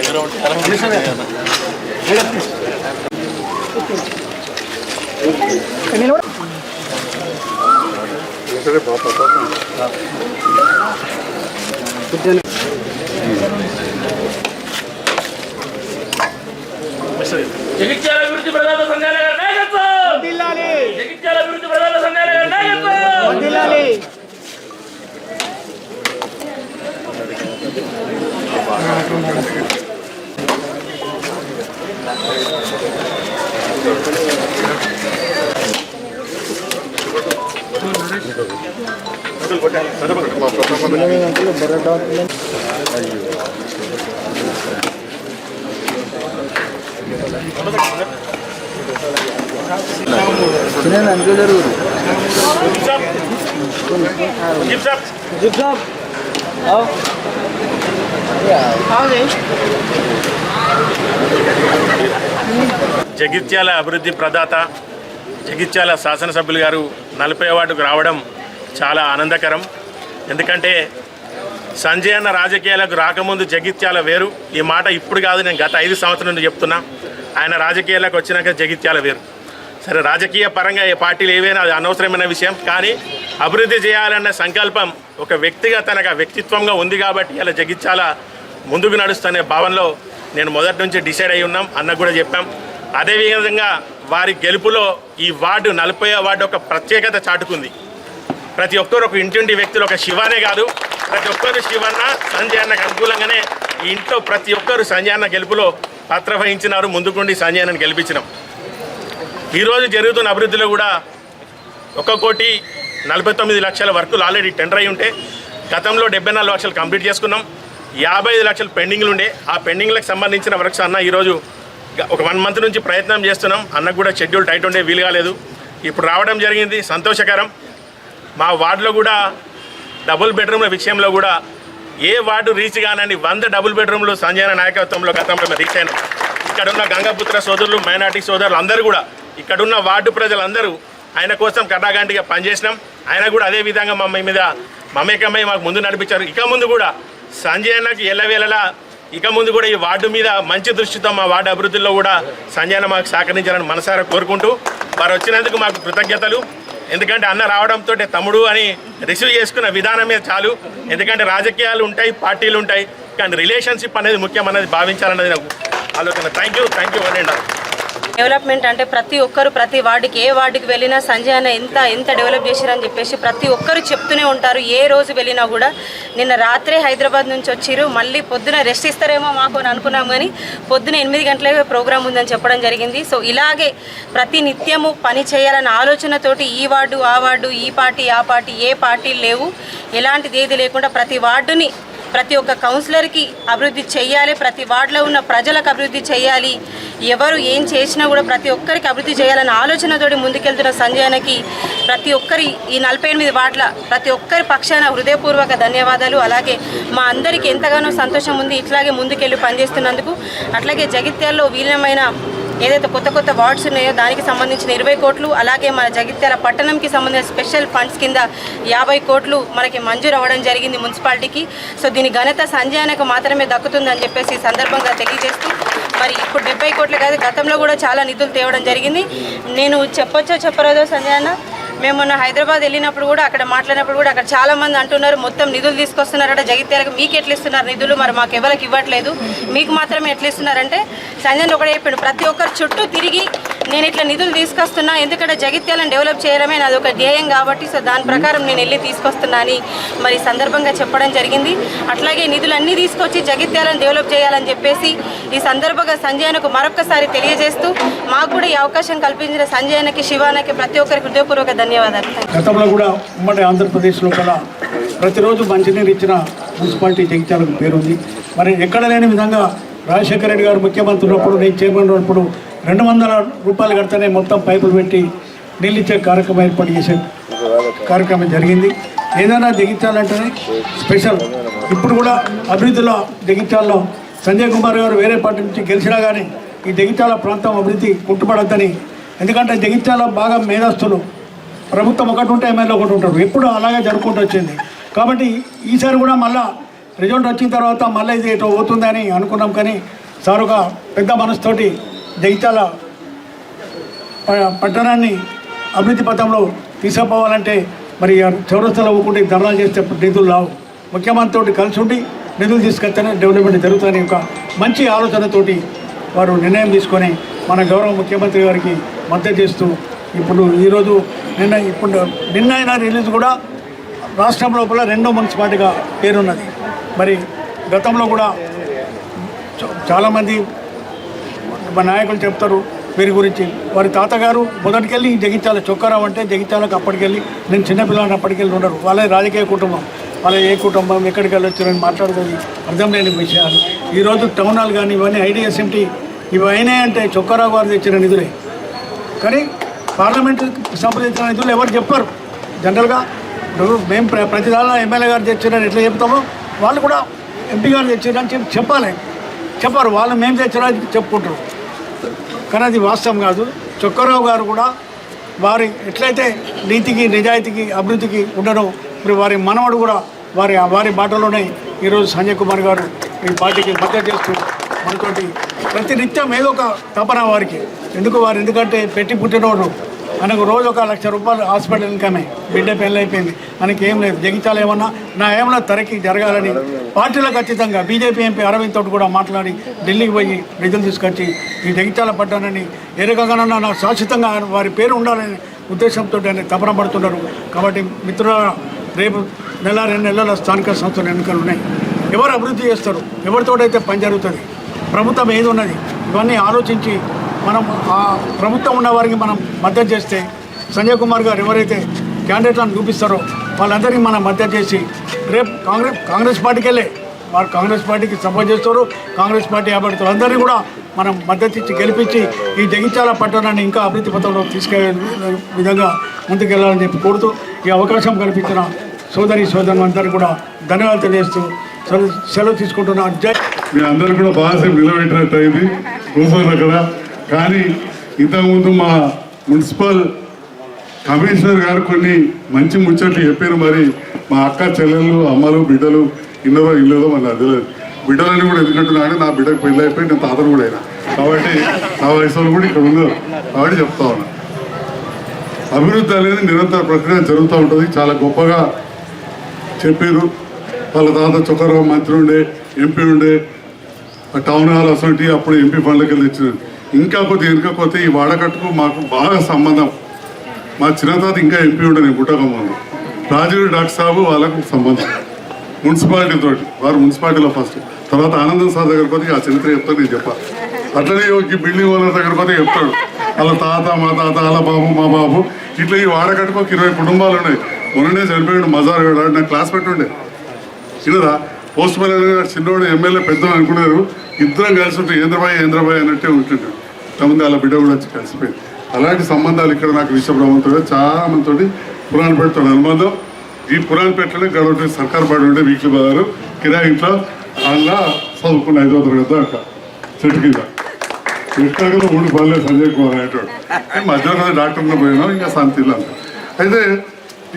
Madam రండి madam సరే పాప పాప జగిత్యాల అభివృద్ధి ప్రధాన సంఘాల గారి నాయకత్వం జగిత్యాల అభివృద్ధి ప్రధాన సంఘాల గారి నాయకత్వం ముజీబ్ సాబ్ జగిత్యాల అభివృద్ధి ప్రదాత జగిత్యాల శాసనసభ్యులు గారు నలభై వార్డుకు రావడం చాలా ఆనందకరం. ఎందుకంటే సంజయ్ అన్న రాజకీయాలకు రాకముందు జగిత్యాల వేరు. ఈ మాట ఇప్పుడు కాదు నేను గత ఐదు సంవత్సరం నుండి చెప్తున్నా. ఆయన రాజకీయాలకు వచ్చినాక జగిత్యాల వేరు. సరే రాజకీయ పరంగా ఏ పార్టీలు ఏవైనా అది అనవసరమైన విషయం. కానీ అభివృద్ధి చేయాలన్న సంకల్పం ఒక వ్యక్తిగా తనకు వ్యక్తిత్వంగా ఉంది కాబట్టి అలా జగిత్యాల ముందుకు నడుస్తున్న భావనలో నేను మొదటి నుంచి డిసైడ్ అయి ఉన్నాం. అన్న కూడా చెప్పాం. అదేవిధంగా వారి గెలుపులో ఈ వార్డు నలభై వార్డు ఒక ప్రత్యేకత చాటుకుంది. ప్రతి ఒక్కరు ఒక ఇంటింటి వ్యక్తులు ఒక శివానే కాదు. ప్రతి ఒక్కరు శివన్న సంజయ్ అన్నకు అనుకూలంగానే ఈ ఇంట్లో ప్రతి ఒక్కరు సంజయ్ అన్న గెలుపులో పాత్ర వహించినారు. ముందుకుండి సంజయ్ అన్నను గెలిపించినాం ఈరోజు జరుగుతున్న అభివృద్ధిలో కూడా ఒక కోటి నలభై తొమ్మిది లక్షల వర్కులు ఆల్రెడీ టెండర్ అయి ఉంటే గతంలో డెబ్బై నాలుగు లక్షలు కంప్లీట్ చేసుకున్నాం. యాభై ఐదు లక్షలు పెండింగ్లు ఉండే. ఆ పెండింగ్లకు సంబంధించిన వర్క్స్ అన్న ఈరోజు ఒక వన్ మంత్ నుంచి ప్రయత్నం చేస్తున్నాం. అన్నకు కూడా షెడ్యూల్ టైట్ ఉండే వీలు కాలేదు. ఇప్పుడు రావడం జరిగింది. సంతోషకరం. మా వార్డులో కూడా డబుల్ బెడ్రూమ్ల విషయంలో కూడా ఏ వార్డు రీచ్ కానని వంద డబుల్ బెడ్రూమ్లు సంజయన నాయకత్వంలో గతంలో మేము రీచ్ అయినాం. ఇక్కడున్న గంగాపుత్ర సోదరులు మైనార్టీ సోదరులు అందరూ కూడా ఇక్కడున్న వార్డు ప్రజలందరూ ఆయన కోసం కటాగంటిగా పనిచేసినాం. ఆయన కూడా అదే విధంగా మమ్మీ మీద మమేకమై మాకు ముందు నడిపించారు. ఇక ముందు కూడా సంజయ్ అన్నకి ఎల్లవేళలా ఇక ముందు కూడా ఈ వార్డు మీద మంచి దృష్టితో మా వార్డు అభివృద్ధిలో కూడా సంజయ్ అన్న మాకు సహకరించాలని మనసారా కోరుకుంటూ వారు వచ్చినందుకు మాకు కృతజ్ఞతలు. ఎందుకంటే అన్న రావడంతో తమ్ముడు అని రిసీవ్ చేసుకున్న విధానమే చాలు. ఎందుకంటే రాజకీయాలు ఉంటాయి పార్టీలు ఉంటాయి కానీ రిలేషన్షిప్ అనేది ముఖ్యం అనేది భావించాలన్నది నాకు ఆలోచన. Thank you thank you one and development అంటే ప్రతి ఒక్కరు ప్రతి వార్డుకి ఏ వార్డుకి వెళ్ళినా సంజయ్ అన్న ఎంత ఎంత డెవలప్ చేశారని చెప్పేసి ప్రతి ఒక్కరు చెప్తూనే ఉంటారు. ఏ రోజు వెళ్ళినా కూడా నిన్న రాత్రే హైదరాబాద్ నుంచి వచ్చిరు మళ్ళీ పొద్దున రెస్ట్ ఇస్తారేమో మాకు అని అనుకున్నాం కానీ పొద్దున ఎనిమిది గంటలకే ప్రోగ్రామ్ ఉందని చెప్పడం జరిగింది. సో ఇలాగే ప్రతి నిత్యము పని చేయాలన్న ఆలోచనతోటి ఈ వార్డు ఆ వార్డు ఈ పార్టీ ఆ పార్టీ ఏ పార్టీ లేవు. ఎలాంటిది ఏది లేకుండా ప్రతి వార్డుని ప్రతి ఒక్క కౌన్సిలర్కి అభివృద్ధి చేయాలి ప్రతి వార్డులో ఉన్న ప్రజలకు అభివృద్ధి చేయాలి. ఎవరు ఏం చేసినా కూడా ప్రతి ఒక్కరికి అభివృద్ధి చేయాలన్న ఆలోచనతోటి ముందుకెళ్తున్న సంజయనకి ప్రతి ఒక్కరి ఈ నలభై ఎనిమిది వార్డుల ప్రతి ఒక్కరి పక్షాన హృదయపూర్వక ధన్యవాదాలు. అలాగే మా అందరికీ ఎంతగానో సంతోషం ఉంది. ఇట్లాగే ముందుకెళ్ళి పనిచేస్తున్నందుకు అట్లాగే జగిత్యాల్లో విలీనమైన ఏదైతే కొత్త కొత్త వార్డ్స్ ఉన్నాయో దానికి సంబంధించిన ఇరవై కోట్లు అలాగే మన జగిత్యాల పట్టణంకి సంబంధించిన స్పెషల్ ఫండ్స్ కింద యాభై కోట్లు మనకి మంజూరు అవ్వడం జరిగింది మున్సిపాలిటీకి. సో దీని ఘనత సంజయానకు మాత్రమే దక్కుతుందని చెప్పేసి ఈ సందర్భంగా తెలియజేస్తూ మరి ఇప్పుడు డెబ్బై కోట్లు కాదు గతంలో కూడా చాలా నిధులు తేవడం జరిగింది. నేను చెప్పొచ్చో చెప్పరాదో సంజయ్ మేము మొన్న హైదరాబాద్ వెళ్ళినప్పుడు కూడా అక్కడ మాట్లాడినప్పుడు కూడా అక్కడ చాలా మంది అంటున్నారు మొత్తం నిధులు తీసుకొస్తున్నారట జగిత్యాలకు మీకు ఎట్లా ఇస్తున్నారు నిధులు? మరి మాకు ఎవరికి ఇవ్వట్లేదు? మీకు మాత్రమే ఎట్లా ఇస్తున్నారంటే సంజయ్ ఒకటే చెప్పాడు ప్రతి ఒక్కరు చుట్టూ తిరిగి నేను ఇట్లా నిధులు తీసుకొస్తున్నా ఎందుకంటే జగిత్యాలను డెవలప్ చేయడమే నాది ఒక ధ్యేయం కాబట్టి సో దాని ప్రకారం నేను వెళ్ళి తీసుకొస్తున్నా అని మరి సందర్భంగా చెప్పడం జరిగింది. అట్లాగే నిధులన్నీ తీసుకొచ్చి జగిత్యాలను డెవలప్ చేయాలని చెప్పేసి ఈ సందర్భంగా సంజయనకు మరొకసారి తెలియజేస్తూ మాకు కూడా ఈ అవకాశం కల్పించిన సంజయనకి శివానకి ప్రతి ఒక్కరికి హృదయపూర్వక ధన్యవాదాలు. గతంలో కూడా ఉమ్మడి ఆంధ్రప్రదేశ్లో కూడా ప్రతిరోజు మంచినీరు ఇచ్చిన మున్సిపాలిటీ జగిత్యాలకు పేరుంది. మరి ఎక్కడ లేని విధంగా రాజశేఖర రెడ్డి గారు ముఖ్యమంత్రి ఉన్నప్పుడు నేను చైర్మన్ ఉన్నప్పుడు రెండు వందల రూపాయలు కడితేనే మొత్తం పైపులు పెట్టి నీళ్ళు ఇచ్చే కార్యక్రమం ఏర్పాటు చేసే కార్యక్రమం జరిగింది. ఏదైనా జగిత్యాలంటేనే స్పెషల్. ఇప్పుడు కూడా అభివృద్ధిలో జగిత్యాల్లో సంజయ్ కుమార్ గారు వేరే పార్టీ నుంచి గెలిచినా కానీ ఈ జగిత్యాల ప్రాంతం అభివృద్ధి కుట్టుబడద్దని ఎందుకంటే జగిత్యాల బాగా మేధస్తులు ప్రభుత్వం ఒకటి ఉంటే ఎమ్మెల్యే ఒకటి ఉంటాడు. ఎప్పుడు అలాగే జరుపుకుంటూ వచ్చింది. కాబట్టి ఈసారి కూడా మళ్ళా రిజల్ట్ వచ్చిన తర్వాత మళ్ళీ ఇది ఏటో అవుతుందని అనుకున్నాం కానీ సార్ ఒక పెద్ద మనసుతోటి జగిత్యాల ప- పట్టణాన్ని అభివృద్ధి పథంలో తీసుకుపోవాలంటే మరి చౌరస్తలో ఊకుంటే ధర్నాలు చేస్తే నిధులు రావు. ముఖ్యమంత్రితో కలిసి ఉండి నిధులు తీసుకొస్తేనే డెవలప్మెంట్ జరుగుతుందని ఒక మంచి ఆలోచనతోటి వారు నిర్ణయం తీసుకొని మన గౌరవ ముఖ్యమంత్రి గారికి మద్దతు చేస్తూ ఇప్పుడు ఈరోజు నిన్న ఇప్పుడు నిన్న అయిన రిలీజ్ కూడా రాష్ట్రం లోపల రెండో మున్సిపాలిటీగా పేరున్నది. మరి గతంలో కూడా చ- చాలామంది మా నాయకులు చెప్తారు వీరి గురించి. వారి తాతగారు మొదటికెళ్ళి జగిత్యాల చొక్కారావు అంటే జగిత్యాలకు అప్పటికెళ్ళి నేను చిన్నపిల్లని అప్పటికెళ్ళి ఉండరు. వాళ్ళ రాజకీయ కుటుంబం. వాళ్ళ ఏ కుటుంబం ఎక్కడికి వెళ్ళొచ్చారని మాట్లాడుతుంది అర్థం లేని విషయాలు. ఈరోజు టౌన్ హాల్ కానీ ఇవన్నీ ఐడిఎస్ఎంటీ ఇవి అయినాయంటే చొక్కారావు గారు తెచ్చిన నిధులే. కానీ పార్లమెంట్ సంప్రదించిన నిధులు ఎవరు చెప్పారు? జనరల్గా ఇప్పుడు మేము ప్ర- ప్రతి ఎమ్మెల్యే గారు తెచ్చారని ఎట్లా చెప్తామో వాళ్ళు కూడా ఎంపీ గారు తెచ్చారని చెప్పి చెప్పాలి. చెప్పారు. వాళ్ళు మేము తెచ్చారని చెప్పుకుంటారు. కానీ అది వాస్తవం కాదు. చొక్కరావు గారు కూడా వారి ఎట్లయితే నీతికి నిజాయితీకి అభివృద్ధికి ఉండడం మరి వారి మనవడు కూడా వారి వారి బాటలోనే ఈరోజు సంజయ్ కుమార్ గారు ఈ పార్టీకి మద్దతు చేస్తూ మనతోటి ప్రతినిత్యం ఏదో ఒక తపన వారికి. ఎందుకు వారు? ఎందుకంటే పెట్టి పుట్టినోడు మనకు రోజు ఒక లక్ష రూపాయలు హాస్పిటల్ ఇన్కమే. బిడ్డ పెళ్ళి అయిపోయింది మనకి ఏం లేదు. జగిత్యాలు ఏమన్నా? నా ఏమన్నా తరకి జరగాలని పార్టీలో ఖచ్చితంగా బీజేపీ ఎంపీ అరవింద్ తోటి కూడా మాట్లాడి ఢిల్లీకి పోయి నిధులు తీసుకొచ్చి ఈ జగిత్యాల పడ్డానని ఏ రకంగానన్నా నా శాశ్వతంగా వారి పేరు ఉండాలనే ఉద్దేశంతో ఆయన తపన పడుతున్నారు. కాబట్టి మిత్రుల రేపు నెల రెండు నెలల స్థానిక సంస్థల ఎన్నికలు ఉన్నాయి. ఎవరు అభివృద్ధి చేస్తారు? ఎవరితోటైతే పని జరుగుతుంది? ప్రభుత్వం ఏది ఉన్నది? ఇవన్నీ ఆలోచించి మనం ఆ ప్రభుత్వం ఉన్న వారికి మనం మద్దతు చేస్తే సంజయ్ కుమార్ గారు ఎవరైతే క్యాండిడేట్లను చూపిస్తారో వాళ్ళందరికీ మనం మద్దతు చేసి రేపు కాంగ్రెస్ కాంగ్రెస్ పార్టీకి వెళ్ళే వారు కాంగ్రెస్ పార్టీకి సపోర్ట్ చేస్తారు కాంగ్రెస్ పార్టీ అభ్యర్థులు అందరినీ కూడా మనం మద్దతు ఇచ్చి గెలిపించి ఈ జగిత్యాల పట్టణాన్ని ఇంకా అభివృద్ధి పథంలో తీసుకెళ్ళే విధంగా ముందుకెళ్ళాలని చెప్పి కోరుతూ ఈ అవకాశం కల్పించిన సోదరి సోదరులందరూ కూడా ధన్యవాదాలు తెలియజేస్తూ సెలవు సెలవు తీసుకుంటున్నాను. జై మీ అందరూ కూడా బాగా నిలబెట్టినట్టు అయింది కూర్చోరు అక్కడ కానీ ఇంతకుముందు మా మున్సిపల్ కమిషనర్ గారు కొన్ని మంచి ముచ్చట్లు చెప్పారు మరి మా అక్క చెల్లెళ్ళు అమ్మలు బిడ్డలు ఇన్నదో ఇల్లేదో మన అది బిడ్డలని కూడా ఎందుకంటున్నా అంటే నా బిడ్డకు పెళ్ళి అయిపోయి నేను తాతను కూడా అయినా. కాబట్టి నా వయసు వాళ్ళు కూడా ఇక్కడ ఉన్నారు. కాబట్టి చెప్తా ఉన్నా. అభివృద్ధి అనేది నిరంతర ప్రక్రియ జరుగుతూ ఉంటుంది. చాలా గొప్పగా చెప్పారు. వాళ్ళ తాత చొక్కరావు మంత్రి ఉండే ఎంపీ ఉండే ఆ టౌన్ హాల్ అసలు అప్పుడు ఎంపీ ఫండ్లకి వెళ్ళి ఇంకా కొద్దిగా ఇంకా ఈ వాడకట్టుకు మాకు బాగా సంబంధం. మా చిన్నతాత ఇంకా ఎంపీ ఉండే నేను పుట్టక ముందు రాజీవ్ డాక్టర్ సాబు వాళ్ళకు సంబంధం. మున్సిపాలిటీ తోటి. వారు మున్సిపాలిటీలో ఫస్ట్. తర్వాత ఆనందం సార్ దగ్గర పోతే ఆ చరిత్ర చెప్తాను నేను చెప్పాలి అట్లనే ఈ బిల్డింగ్ ఓనర్ దగ్గర పోతే చెప్తాడు. వాళ్ళ తాత మా తాత వాళ్ళ బాబు మా బాబు. ఇట్లా ఈ వాడకట్టుకు ఒక ఇరవై కుటుంబాలు ఉన్నాయి మొన్ననే చనిపోయాడు మజార్ గడ. నా క్లాస్ పెట్టుండే చిన్నదా? పోస్ట్ మ్యాన్ చిన్నవాడు చిన్నోడు ఎమ్మెల్యే పెద్ద అనుకున్నారు. ఇద్దరం కలిసి ఉంటే ఏంద్రబాయ్ ఏంద్రబాయ్ అన్నట్టే ఉంటుండే. తమంది వాళ్ళ బిడ్డ కూడా వచ్చి కలిసిపోయింది. అలాంటి సంబంధాలు ఇక్కడ నాకు విశ్వబ్రహ్మంతో చాలా మందితోటి పురాణ పెడతాడు అనుబంధం ఈ పురాణ పెట్టలే గడవటి సర్కార్ బడి ఉండే వీక్లీ బజారు కిరా ఇంట్లో అలా చదువుకున్న ఐదో తరగతి దాకా చెట్టు కింద. ఎక్కడ మూడు పనులే సంజయ్ కుమార్ అనేటోడు. మధ్యాహ్నం డాక్టర్ని పోయినాం ఇంకా శాంతిలో అయితే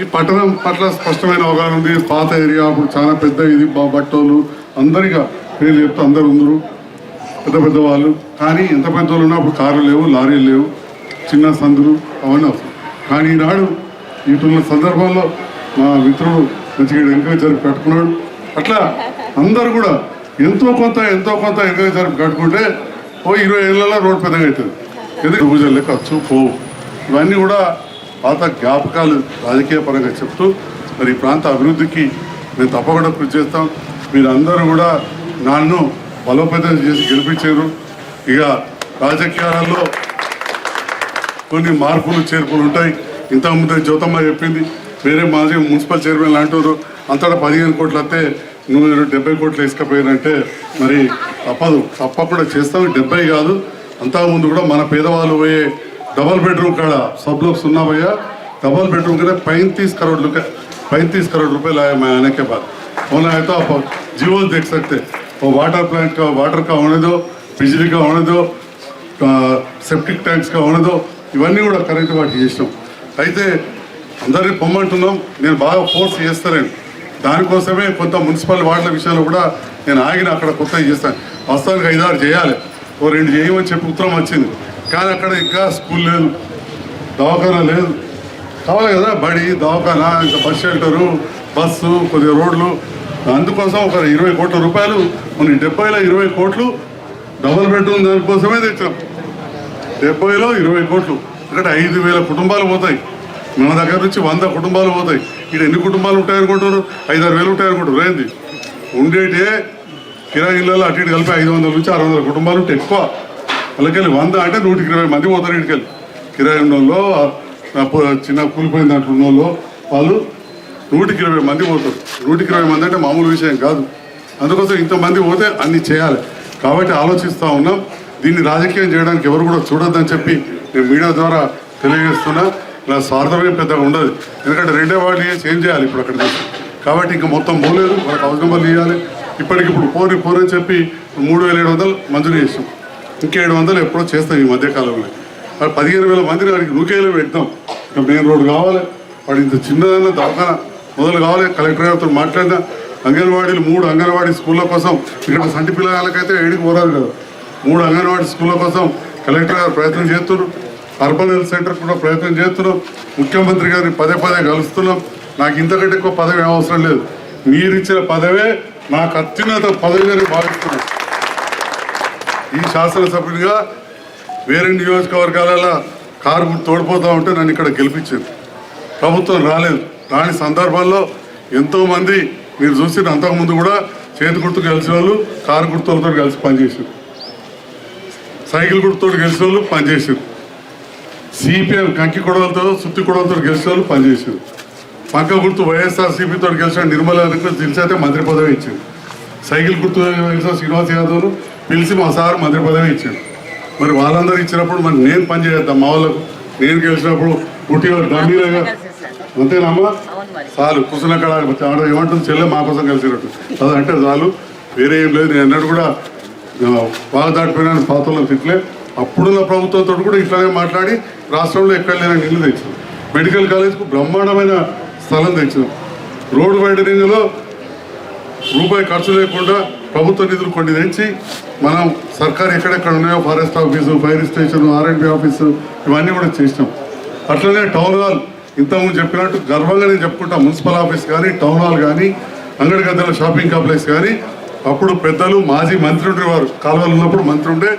ఈ పట్టణం పట్ల స్పష్టమైన అవగాహన ఉంది. పాత ఏరియా అప్పుడు చాలా పెద్ద ఇది బట్టోళ్ళు అందరిగా పేర్లు చెప్తే అందరు ఉందరు. పెద్ద పెద్ద వాళ్ళు. కానీ ఎంత పెద్ద వాళ్ళు ఉన్నా అప్పుడు కార్లు లేవు లారీలు లేవు చిన్న సందులు అవన్నీ వస్తాయి. కానీ ఈనాడు ఇటున్న సందర్భంలో మా మిత్రుడు మంచిగా ఎంకరేజ్ జరిపి కట్టుకున్నాడు. అట్లా అందరు కూడా ఎంతో కొంత ఎంతో కొంత ఎంకరేజ్ జరిపి కట్టుకుంటే ఓ ఇరవై ఏళ్ళలో రోడ్ పెద్దగా అవుతుంది ఎందుకు? పూజలు ఖర్చు పోవు. ఇవన్నీ కూడా పాత జ్ఞాపకాలు రాజకీయ పరంగా చెప్తూ మరి ఈ ప్రాంత అభివృద్ధికి మేము తప్పకుండా కృషి చేస్తాం. మీరందరూ కూడా నన్ను బలోపేతం చేసి గెలిపించారు ఇక రాజకీయాలలో కొన్ని మార్పులు చేర్పులు ఉంటాయి ఇంతకుముందు జ్యోతమ్మ చెప్పింది వేరే మాజీ మున్సిపల్ చైర్మన్ అంటారు అంతటా పదిహేను కోట్లు వస్తే నువ్వు డెబ్బై కోట్లు వేసుకపోయినంటే మరి తప్పదు తప్పకుండా చేస్తాం డెబ్బై కాదు అంతకుముందు కూడా మన పేదవాళ్ళు పోయే डबल बेडरूम का सब लोग सुनना भैया डबल बेडरूम के लिए पैंतीस करोड़ रुपए पैंतीस करोड़ रुपए लाए मैं आने के बाद होना है तो आप जियो देख सकते వాటర్ ప్లాంట్ వాటర్ ఉన్నదో బిజిలీగా ఉన్నదో సెప్టిక్ ట్యాంక్స్గా ఉన్నదో ఇవన్నీ కూడా కరెక్ట్ వాటికి చేసినాం. అయితే అందరినీ పొమ్మంటున్నాం నేను బాగా ఫోర్స్ చేస్తాను దానికోసమే కొంత మున్సిపల్ వార్డుల విషయంలో కూడా నేను ఆగిన అక్కడ కొత్త చేస్తాను. వస్తానికి ఐదారు చేయాలి. ఓ రెండు చేయమని చెప్పి ఉత్తరం వచ్చింది. కానీ అక్కడ ఇంకా స్కూల్ లేదు దవాఖానా లేదు. కావాలి కదా బడి దవాఖానా ఇంకా బస్ షెల్టరు బస్సు కొద్దిగా రోడ్లు. అందుకోసం ఒక ఇరవై కోట్ల రూపాయలు మనం డెబ్బైలో ఇరవై కోట్లు డబుల్ బెడ్రూమ్ దానికోసమే తెచ్చాం. డెబ్బైలో ఇరవై కోట్లు. ఇక్కడ ఐదు వేల కుటుంబాలు పోతాయి. మన దగ్గర నుంచి వంద కుటుంబాలు పోతాయి. ఇక్కడ ఎన్ని కుటుంబాలు ఉంటాయనుకుంటారు ఐదు ఆరు వేలు ఉంటాయనుకుంటారు ఏంది? ఉండేటే కిరాయి ఇళ్ళలో అటు ఇటు కలిపి ఐదు వందల నుంచి ఆరు వందల కుటుంబాలు ఉంటే ఎక్కువ. వాళ్ళకెళ్ళి వంద అంటే నూటికి ఇరవై మంది పోతారు ఇటుకెళ్ళి. కిరాయి ఉన్న వాళ్ళు చిన్న కూలిపోయిన దాంట్లో ఉన్నోళ్ళు వాళ్ళు నూటికి ఇరవై మంది పోతారు నూటికి ఇరవై మంది అంటే మామూలు విషయం కాదు. అందుకోసం ఇంతమంది పోతే అన్ని చేయాలి. కాబట్టి ఆలోచిస్తూ ఉన్నాం. దీన్ని రాజకీయం చేయడానికి ఎవరు కూడా చూడొద్దని చెప్పి నేను మీడియా ద్వారా తెలియజేస్తున్నా. ఇలా స్వార్థమే పెద్దగా ఉండదు. ఎందుకంటే రెండే వాళ్ళు చేంజ్ చేయాలి ఇప్పుడు అక్కడ నుంచి. కాబట్టి ఇంకా మొత్తం పోలేదు. వాళ్ళకి హౌస్ నెంబర్లు ఇవ్వాలి. ఇప్పటికిప్పుడు పోని పోరని చెప్పి మూడు వేల ఏడు వందలు మంజూరు చేసాం ఇంకా ఏడు వందలు ఎప్పుడో చేస్తాం ఈ మధ్యకాలంలో. మరి పదిహేను వేల మందిని వాడికి నూకేలు పెడతాం. ఇంకా మెయిన్ రోడ్డు కావాలి. వాడు ఇంత చిన్నదన్న దవాఖాన మొదలు కావాలి. కలెక్టర్ గారితో మాట్లాడిన అంగన్వాడీలు మూడు అంగన్వాడీ స్కూళ్ళ కోసం ఇక్కడ సంటి పిల్లలకైతే ఏడికి పోరాదు కదా. మూడు అంగన్వాడీ స్కూళ్ళ కోసం కలెక్టర్ గారు ప్రయత్నం చేస్తున్నారు. అర్బన్ హెల్త్ సెంటర్ కూడా ప్రయత్నం చేస్తున్నాం ముఖ్యమంత్రి గారిని పదే పదే కలుస్తున్నాం. నాకు ఇంతకంటే ఎక్కువ పదవి అవసరం లేదు. మీరు ఇచ్చిన పదవే నాకు అత్యున్నత పదవి అని భావిస్తున్నాను ఈ శాసనసభ్యునిగా వేరే నియోజకవర్గాలలో కారు తోడిపోతూ ఉంటే నన్ను ఇక్కడ గెలిపించింది ప్రభుత్వం రాలేదు. రాని సందర్భాల్లో ఎంతోమంది మీరు చూసిన అంతకుముందు కూడా చేతి గుర్తు కలిసిన వాళ్ళు కారు గుర్తులతో కలిసి పనిచేసారు సైకిల్ గుర్తుతో గెలిచిన వాళ్ళు పనిచేసారు సిపిఎం కంకి కొడవలతో సుత్తి కొడవలతో గెలిచిన వాళ్ళు పనిచేసారు పంక గుర్తు వైఎస్ఆర్సీపీతో గెలిచిన నిర్మల తెలిసైతే మంత్రి పదవి ఇచ్చింది సైకిల్ గుర్తు గెలిచిన శ్రీనివాస్ యాదవ్ను పిలిచి మా సార్ మంత్రి పదవి ఇచ్చాడు మరి వాళ్ళందరూ ఇచ్చినప్పుడు మరి నేను పని చేద్దాం మా వాళ్ళకు? నేను గెలిచినప్పుడు పుట్టిన డమ్మీలుగా అంతేనమ్మా చాలు కుసిన కాడ ఆడ ఏమంటుంది? చెల్లె మా కోసం కలిసినట్టు. అది అంటే చాలు వేరే ఏం లేదు. నేను అన్నట్టు కూడా బాగా దాటిపోయినా పాత్రలో తిట్లే. అప్పుడున్న ప్రభుత్వంతో కూడా ఇట్లానే మాట్లాడి రాష్ట్రంలో ఎక్కడ లేని నీళ్ళు తెచ్చాం మెడికల్ కాలేజ్కు బ్రహ్మాండమైన స్థలం తెచ్చాం రోడ్డు వైడనింగ్లో రూపాయి ఖర్చు లేకుండా ప్రభుత్వ నిధులు కొన్ని తెచ్చి మనం సర్కారు ఎక్కడెక్కడ ఉన్నాయో forest office fire station R and B office ఇవన్నీ కూడా చేసినాం. అట్లనే టౌన్ హాల్ ఇంతకుముందు చెప్పినట్టు గర్వంగా నేను చెప్పుకుంటా మున్సిపల్ ఆఫీస్ కానీ టౌన్ హాల్ కానీ అంగడి గద్దెల షాపింగ్ కాంప్లెక్స్ కానీ అప్పుడు పెద్దలు మాజీ మంత్రి ఉండేవారు కాలువలు ఉన్నప్పుడు మంత్రి ఉండే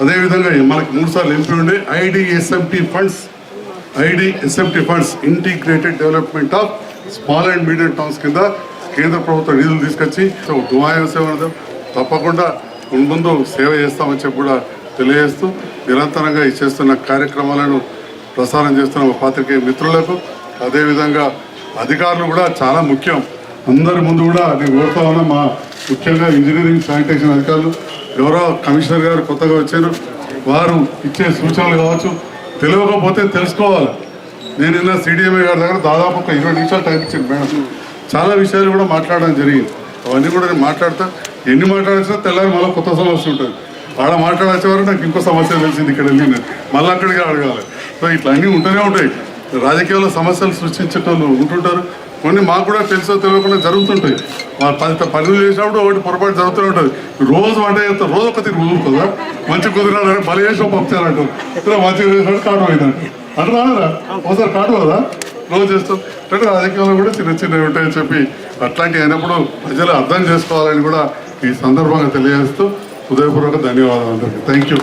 అదేవిధంగా మనకి మూడు సార్లు ఎంపీ ఉండే IDSMP funds ID SMT funds integrated development of small and medium towns కింద కేంద్ర ప్రభుత్వం నిధులు తీసుకొచ్చి సో దుమాయం సేవ తప్పకుండా ముందు సేవ చేస్తామని చెప్పి కూడా తెలియజేస్తూ నిరంతరంగా ఈ చేస్తున్న కార్యక్రమాలను ప్రసారం చేస్తున్న మా పాత్రికేయ మిత్రులకు అదేవిధంగా అధికారులు కూడా చాలా ముఖ్యం. అందరి ముందు కూడా నేను కోరుతా ఉన్నా మా ముఖ్యంగా ఇంజనీరింగ్ శానిటేషన్ అధికారులు గౌరవ కమిషనర్ గారు కొత్తగా వచ్చారు. వారు ఇచ్చే సూచనలు కావచ్చు తెలియకపోతే తెలుసుకోవాలి. నేను నిన్న సిడిఎంఏ గారి దగ్గర దాదాపు ఒక ఇరవై నిమిషాలు టైం ఇచ్చాను మేడం. చాలా విషయాలు కూడా మాట్లాడడం జరిగింది. అవన్నీ కూడా నేను మాట్లాడతా. ఎన్ని మాట్లాడినా తెల్లారి మళ్ళీ కొత్త సమస్య ఉంటుంది. ఆడ మాట్లాడేసే వారు నాకు ఇంకో సమస్య తెలిసింది ఇక్కడ వెళ్ళి నేను. మళ్ళీ అక్కడికి అడగాలి. సో ఇట్లా అన్నీ ఉంటూనే ఉంటాయి. రాజకీయాల్లో సమస్యలు సృష్టించేటోళ్ళు ఉంటుంటారు. కొన్ని మాకు కూడా తెలుసో తెలియకుండా జరుగుతుంటాయి. వాళ్ళు పది పనులు చేసినప్పుడు ఒకటి పొరపాటు జరుగుతూనే ఉంటుంది. రోజు వంట చేస్తారు రోజు ఒక తిరిగి కుదురుతుందా మంచి కుదిరాడంటే బలి చేసిన పంపించారంటారు ఇలా మంచి చేసినట్టు కాటు అయిందంట అట్లా రాలేదా ఒకసారి కాటు కదా? రోజు చేస్తాం. అంటే రాజకీయాల్లో కూడా చిన్న చిన్నవి ఉంటాయని చెప్పి అట్లాంటివి అయినప్పుడు ప్రజలు అర్థం చేసుకోవాలని కూడా ఈ సందర్భంగా తెలియజేస్తూ హృదయపూర్వక ధన్యవాదాలు అందరికీ. Thank you